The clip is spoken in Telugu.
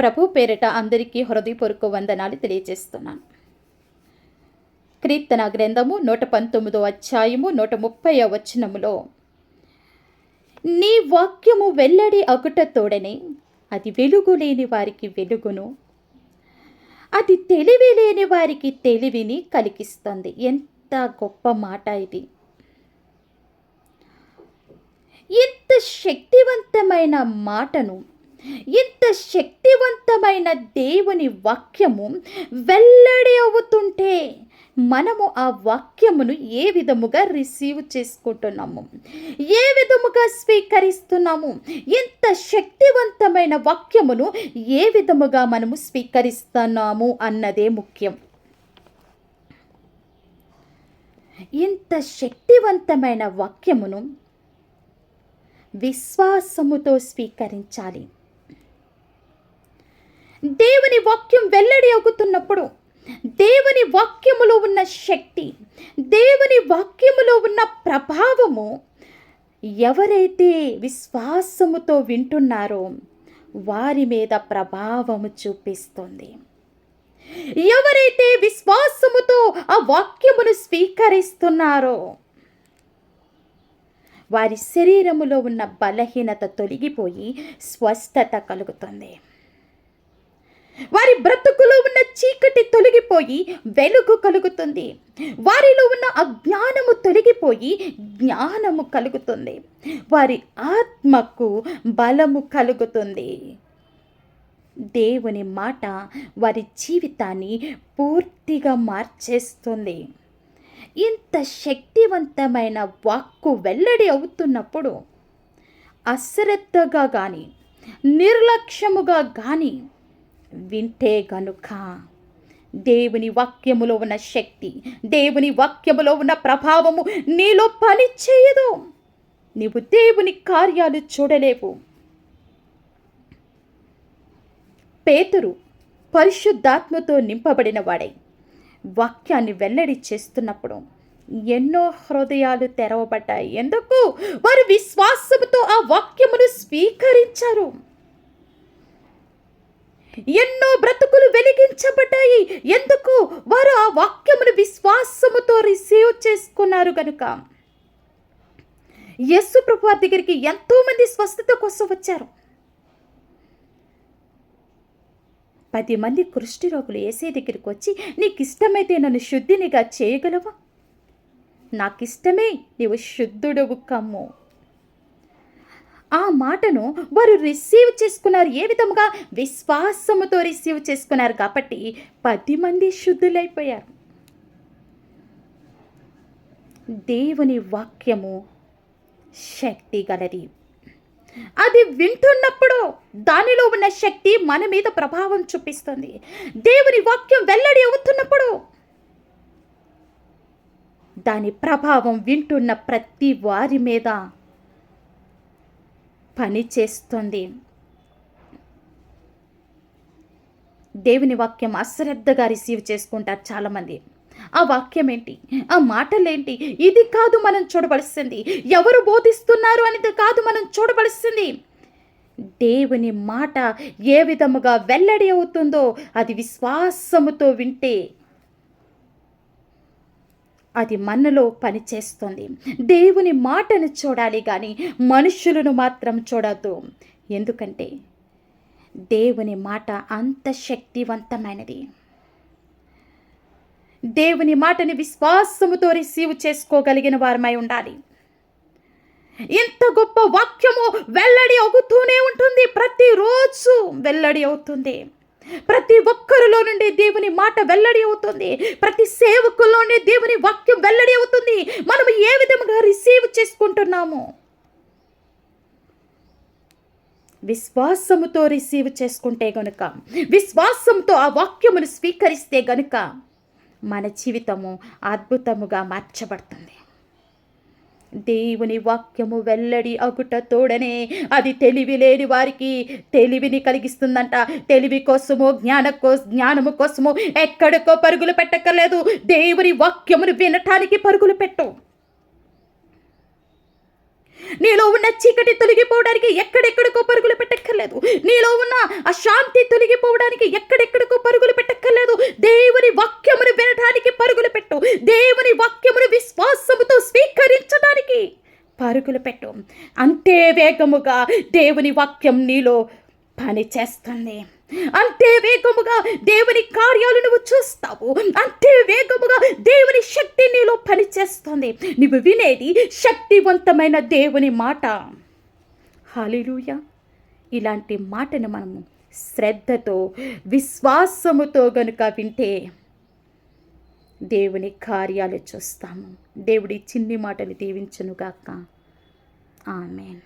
ప్రభు పేరిట అందరికీ హృదయపూర్వక వందనాలు తెలియజేస్తున్నాను. కీర్తన గ్రంథము నూట పంతొమ్మిదో అధ్యాయము నూట ముప్పై వచనములో నీ వాక్యము వెల్లడి అగుట తోడనే అది వెలుగు లేని వారికి వెలుగును అది తెలివి లేని వారికి తెలివిని కలిగిస్తుంది. ఎంత గొప్ప మాట ఇది. ఇంత శక్తివంతమైన మాటను ఇంత శక్తివంతమైన దేవుని వాక్యము వెల్లడి అవుతుంటే మనము ఆ వాక్యమును ఏ విధముగా రిసీవ్ చేసుకుంటున్నాము? ఏ విధముగా స్వీకరిస్తున్నాము? ఇంత శక్తివంతమైన వాక్యమును ఏ విధముగా మనము స్వీకరిస్తున్నాము అన్నదే ముఖ్యం. ఇంత శక్తివంతమైన వాక్యమును విశ్వాసముతో స్వీకరించాలి. దేవుని వాక్యం వెల్లడి అవుతున్నప్పుడు దేవుని వాక్యములో ఉన్న శక్తి దేవుని వాక్యములో ఉన్న ప్రభావము ఎవరైతే విశ్వాసముతో వింటున్నారో వారి మీద ప్రభావము చూపిస్తుంది. ఎవరైతే విశ్వాసముతో ఆ వాక్యమును స్వీకరిస్తున్నారో వారి శరీరములో ఉన్న బలహీనత తొలగిపోయి స్వస్థత కలుగుతుంది. వారి బ్రతుకులో ఉన్న చీకటి తొలగిపోయి వెలుగు కలుగుతుంది. వారిలో ఉన్న అజ్ఞానము తొలగిపోయి జ్ఞానము కలుగుతుంది. వారి ఆత్మకు బలము కలుగుతుంది. దేవుని మాట వారి జీవితాన్ని పూర్తిగా మార్చేస్తుంది. ఇంత శక్తివంతమైన వాక్కు వెల్లడి అవుతున్నప్పుడు అశ్రద్ధగా కానీ నిర్లక్ష్యముగా కానీ వింటే కనుక దేవుని వాక్యములో ఉన్న శక్తి దేవుని వాక్యములో ఉన్న ప్రభావము నీలో పని చేయదు. నీవు దేవుని కార్యాలు చూడలేవు. పేతురు పరిశుద్ధాత్మతో నింపబడిన వాడై వాక్యాన్ని వెల్లడి చేస్తున్నప్పుడు ఎన్నో హృదయాలు తెరవబడ్డాయి. ఎందుకు? వారు విశ్వాసముతో ఆ వాక్యమును స్వీకరించారు. ఎన్నో బ్రతుకులు వెలిగించబడ్డాయి. ఎందుకు? వారు ఆ వాక్యమును విశ్వాసముతో రిసీవ్ చేసుకున్నారు కనుక యస్సు ప్రభు దగ్గరికి ఎంతో మంది స్వస్థత కోసం వచ్చారు. పది మంది కుష్టి రోగులు ఏసే దగ్గరికి వచ్చి నీకు ఇష్టమైతే నన్ను శుద్ధినిగా చేయగలవా? నాకిష్టమే నీవు శుద్ధుడవు కమ్ము. ఆ మాటను వారు రిసీవ్ చేసుకున్నారు. ఏ విధముగా? విశ్వాసముతో రిసీవ్ చేసుకున్నారు కాబట్టి పది మంది శుద్ధులైపోయారు. దేవుని వాక్యము శక్తి గలది. అది వింటున్నప్పుడు దానిలో ఉన్న శక్తి మన మీద ప్రభావం చూపిస్తుంది. దేవుని వాక్యం వెల్లడి అవుతున్నప్పుడు దాని ప్రభావం వింటున్న ప్రతి వారి మీద పని చేస్తుంది. దేవుని వాక్యం అశ్రద్ధగా రిసీవ్ చేసుకుంటారు చాలామంది. ఆ వాక్యం ఏంటి ఆ మాటలేంటి? ఇది కాదు మనం చూడవలసింది. ఎవరు బోధిస్తున్నారు అనేది కాదు మనం చూడవలసింది. దేవుని మాట ఏ విధముగా వెల్లడి అవుతుందో అది విశ్వాసముతో వింటే అది మనలో పనిచేస్తుంది. దేవుని మాటను చూడాలి కానీ మనుషులను మాత్రం చూడద్దు. ఎందుకంటే దేవుని మాట అంత శక్తివంతమైనది. దేవుని మాటని విశ్వాసముతో రిసీవ్ చేసుకోగలిగిన వారమై ఉండాలి. ఇంత గొప్ప వాక్యము వెల్లడి అవుతూనే ఉంటుంది. ప్రతిరోజు వెల్లడి అవుతుంది. ప్రతి ఒక్క నుండి దేవుని మాట వెల్లడి అవుతుంది. ప్రతి సేవకుల్లో దేవుని వాక్యం వెల్లడి అవుతుంది. మనం ఏ విధముగా రిసీవ్ చేసుకుంటున్నాము? విశ్వాసముతో రిసీవ్ చేసుకుంటే గనుక విశ్వాసంతో ఆ వాక్యమును స్వీకరిస్తే గనుక మన జీవితము అద్భుతముగా మార్చబడుతుంది. దేవుని వాక్యము వెల్లడి అగుట తోడనే. అది తెలివి లేని వారికి తెలివిని కలిగిస్తుందంట. తెలివి కోసము జ్ఞాన జ్ఞానము కోసము ఎక్కడికో పరుగులు పెట్టక్కర్లేదు. దేవుని వాక్యమును వినటానికి పరుగులు పెట్టు. నీలో ఉన్న చీకటి తొలగిపోవడానికి ఎక్కడెక్కడికో పరుగులు పెట్టక్కర్లేదు. నీలో ఉన్న అశాంతి తొలగిపోవడానికి ఎక్కడెక్కడికో పరుగులు పెట్టక్కర్లేదు. దేవుని వాక్యమును వినడానికి పరుగులు పెట్టు. దేవుని వాక్యమును విశ్వాసముతో స్వీకరించడానికి పరుగులు పెట్టు. అంతే వేగముగా దేవుని వాక్యం నీలో పని చేస్తుంది అంతే వేగముగా దేవుని కార్యాలు నువ్వు చూస్తావు. అంతే వేగముగా దేవుని శక్తి నీలో పనిచేస్తుంది. నువ్వు వినేది శక్తివంతమైన దేవుని మాట. హాలిలూయ ఇలాంటి మాటను మనము శ్రద్ధతో విశ్వాసముతో గనుక వింటే దేవుని కార్యాలు చూస్తాము. దేవుడి చిన్ని మాటలు దీవించునుగాక. ఆమెన్.